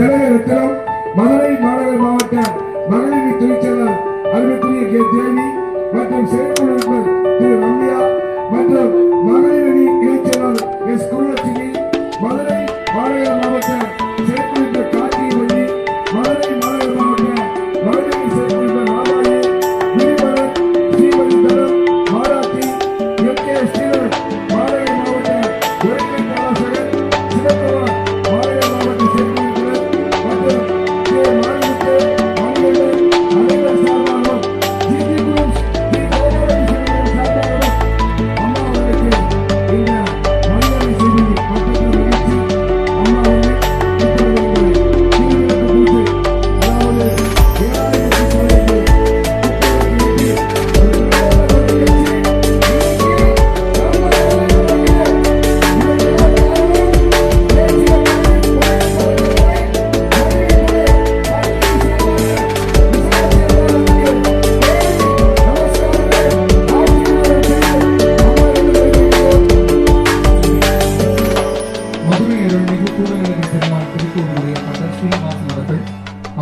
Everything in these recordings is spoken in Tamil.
திலக மதுரை மாநகர் மாவட்ட மகளிர் தொழிற்சங்கம் அருமைக்குரிய கே. தேவி மற்றும் செயற்குழு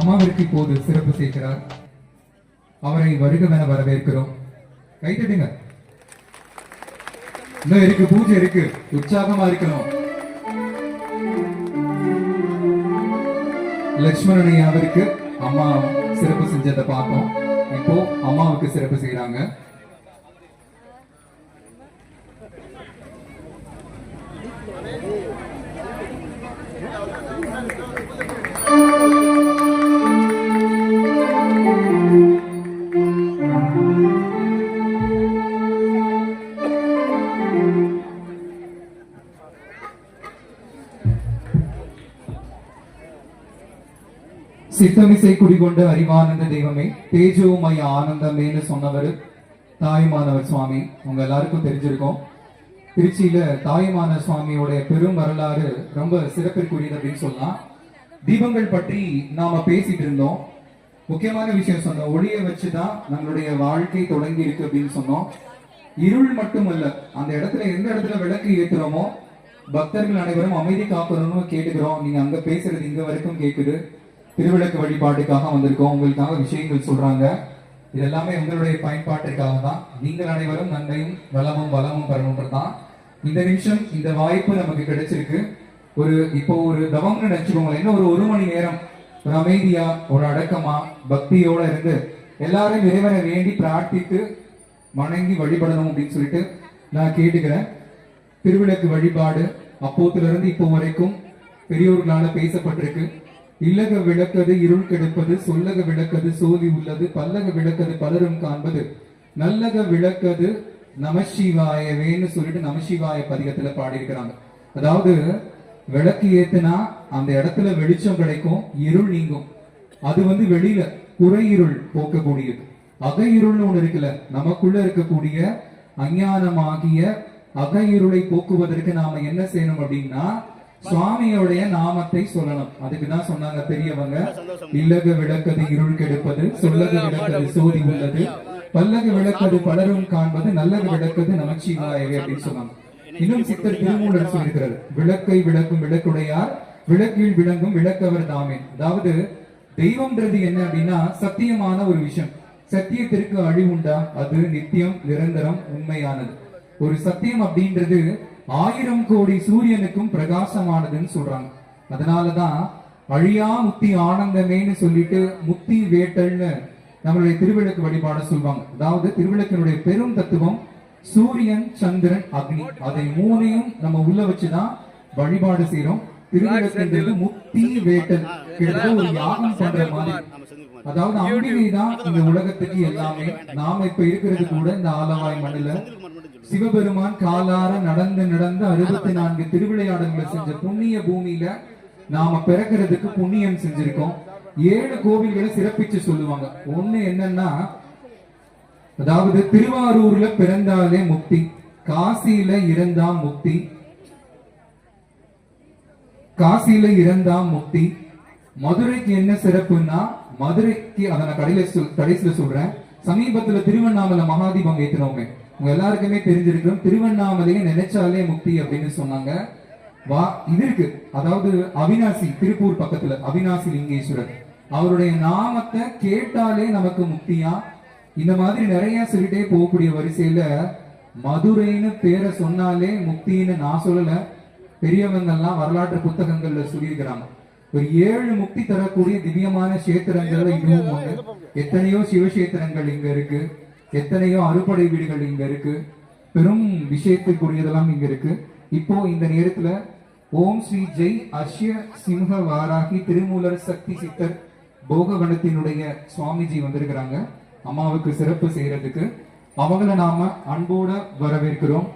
அம்மாவிற்கு இப்போது சிறப்பு சேர்க்கிறார். அவரை வருகவென வரவேற்கிறோம். கைத்தட்டுங்க இன்னும் இருக்கு பூஜை இருக்கு. உற்சாகமா இருக்கணும். லக்ஷ்மணனை அவருக்கு அம்மா சிறப்பு செஞ்சதை பார்த்தோம். இப்போ அம்மாவுக்கு சிறப்பு செய்யறாங்க சித்தமிசை குடிகொண்ட அறிவானந்த தெய்வமே தேஜோமய ஆனந்தமேன்னு சொன்னவர் தாயுமானவர் சுவாமி. உங்க எல்லாருக்கும் தெரிஞ்சிருக்கோம். திருச்சியில தாயுமான சுவாமியோட பெரும் வரலாறு ரொம்ப சிறப்பிற்குரியது அப்படின்னு சொல்லலாம். தீபங்கள் பற்றி நாம பேசிட்டு இருந்தோம். முக்கியமான விஷயம் சொன்னோம். ஒளியை வச்சுதான் நம்மளுடைய வாழ்க்கை தொடங்கி இருக்கு அப்படின்னு சொன்னோம். இருள் மட்டுமல்ல அந்த இடத்துல எந்த இடத்துல விளக்கு ஏத்துறோமோ பக்தர்கள் அனைவரும் அமைதி காக்கணும்னு கேட்டுக்கிறோம். நீங்க அங்க பேசுறது இங்க வரைக்கும் கேக்குது. திருவிளக்கு வழிபாட்டுக்காக வந்திருக்கோம். உங்களுக்காக விஷயங்கள் சொல்றாங்க. இது எல்லாமே உங்களுடைய பயன்பாட்டிற்காக தான் நீங்கள் அனைவரும் நன்மையும் வளமும் வளமும் பெறணுன்றது தான் இந்த நிமிஷம் இந்த வாய்ப்பு நமக்கு கிடைச்சிருக்கு. ஒரு இப்போ ஒரு தவம்னு நினைச்சுக்கோங்களேன். இன்னும் ஒரு ஒரு மணி நேரம் ஒரு அமைதியா ஒரு அடக்கமா பக்தியோட இருந்து எல்லாரும் இறைவனை வேண்டி பிரார்த்தித்து வணங்கி வழிபடணும் அப்படின்னு சொல்லிட்டு நான் கேட்டுக்கிறேன். திருவிளக்கு வழிபாடு அப்போத்துல இருந்து இப்போ வரைக்கும் பெரியோர்களால பேசப்பட்டிருக்கு. இல்லக விளக்கது இருள் கெடுப்பது சொல்லக விளக்கது சோதி உள்ளது பல்லக விளக்கது பலரும் காண்பது. நல்லக விளக்கது நமசிவாயவேன்னு சொல்லிட்டு நமசிவாய பதிகத்துல பாடியிருக்கிறாங்க. அதாவது விளக்கு ஏத்துனா அந்த இடத்துல வெளிச்சம் கிடைக்கும் இருள் நீங்கும். அது வந்து வெளியில குறை இருள் போக்கக்கூடியது. அக இருள்னு ஒண்ணு இருக்குல்ல நமக்குள்ள இருக்கக்கூடிய அஞ்ஞானமாகிய அக இருளை போக்குவதற்கு நாம என்ன செய்யணும் அப்படின்னா சுவாமியோடைய நாமத்தை சொல்லணும். அதுக்குதான் சொன்னாங்க பெரியவங்க. இல்லக விளக்கது இருள் கெடுப்பது சொல்லக விளக்கது சோதி உள்ளது. பல்லக விளக்கது பலரும் காண்பது நல்லக விளக்கது நமச்சிவாயவே அப்படின்னு சொன்னாங்க. இன்னும் சித்தர் திருமூலர் சொல்லியிருக்கிறார் விளக்கை விளக்கும் விளக்குடையார் விளக்கில் விளங்கும் விளக்கவர் தாமே. அதாவது தெய்வம்ன்றது என்ன அப்படின்னா சத்தியமான ஒரு விஷயம். சத்தியத்திற்கு அழிவுண்டா அது நித்தியம் நிரந்தரம் உண்மையானது. ஒரு சத்தியம் அப்படின்றது ஆயிரம் கோடி சூரியனுக்கும் பிரகாசமானதுன்னு சொல்றாங்க. அதனாலதான் அழியா முத்தி ஆனந்தமேன்னு சொல்லிட்டு முத்தி வேட்டல்னு நம்மளுடைய திருவிளக்கு வழிபாட சொல்வாங்க. அதாவது திருவிளக்கினுடைய பெரும் தத்துவம் சூரியன் சந்திரன் அக்னி. அதை மூணையும் நம்ம உள்ள வச்சுதான் வழிபாடு செய்யறோம் திருவிளக்குன்றது முத்தி வேட்டல் கிட்டத்தட்ட ஒரு யாகம் பண்ற மாதிரி. அதாவது அம்பிகை தான் இந்த உலகத்துக்கு எல்லாமே. நாம இப்ப இருக்கிறது கூட இந்த ஆலவாய் மண்ணுல. சிவபெருமான் காலார நடந்து நடந்து அறுபத்தி நான்கு திருவிளையாடல்களை செஞ்ச புண்ணிய பூமியில நாம பிறக்கிறதுக்கு புண்ணியம் செஞ்சிருக்கோம். ஏழு கோவில்களை சிறப்பிச்சு சொல்லுவாங்க. ஒண்ணு என்னன்னா அதாவது திருவாரூர்ல பிறந்தாலே முக்தி காசியில இறந்தா முக்தி காசியில இறந்தா முக்தி. மதுரைக்கு என்ன சிறப்புன்னா மதுரைக்கு அதை நான் கடையில சொல் கடைசியில சொல்றேன். சமீபத்துல திருவண்ணாமலை மகாதீபம் ஏத்தினோமே உங்க எல்லாருக்குமே தெரிஞ்சிருக்கும் திருவண்ணாமலையை நினைச்சாலே முக்தி அப்படின்னு சொன்னாங்க. வா இது இருக்கு. அதாவது அவினாசி திருப்பூர் பக்கத்துல அவினாசி லிங்கேஸ்வரர். அவருடைய நாமத்தை கேட்டாலே நமக்கு முக்தியா? இந்த மாதிரி நிறைய சொல்லிட்டே போகக்கூடிய வரிசையில மதுரைன்னு பேரை சொன்னாலே முக்தின்னு நான் சொல்லலை. பெரியவங்கெல்லாம் வரலாற்று புத்தகங்கள்ல சொல்லியிருக்கிறாங்க. ஒரு ஏழு முக்தி தரக்கூடிய திவ்யமான கஷேத்திரங்கள்ல இதுவும் ஒண்ணு. எத்தனையோ சிவக்ஷேத்திரங்கள் இங்க இருக்கு. எத்தனையோ அறுபடை வீடுகள் இங்க இருக்கு. பெரும் விஷயத்துக்குரியதெல்லாம் இங்க இருக்கு. இப்போ இந்த நேரத்துல ஓம் ஸ்ரீ ஜெய் அஷ்ய சிம்ஹ வாராகி திருமூலர் சக்தி சித்தர் போகவனத்தினுடைய சுவாமிஜி வந்திருக்கிறாங்க. அம்மாவுக்கு சிறப்பு செய்யறதுக்கு. அவங்கள நாம அன்போட வரவேற்கிறோம்.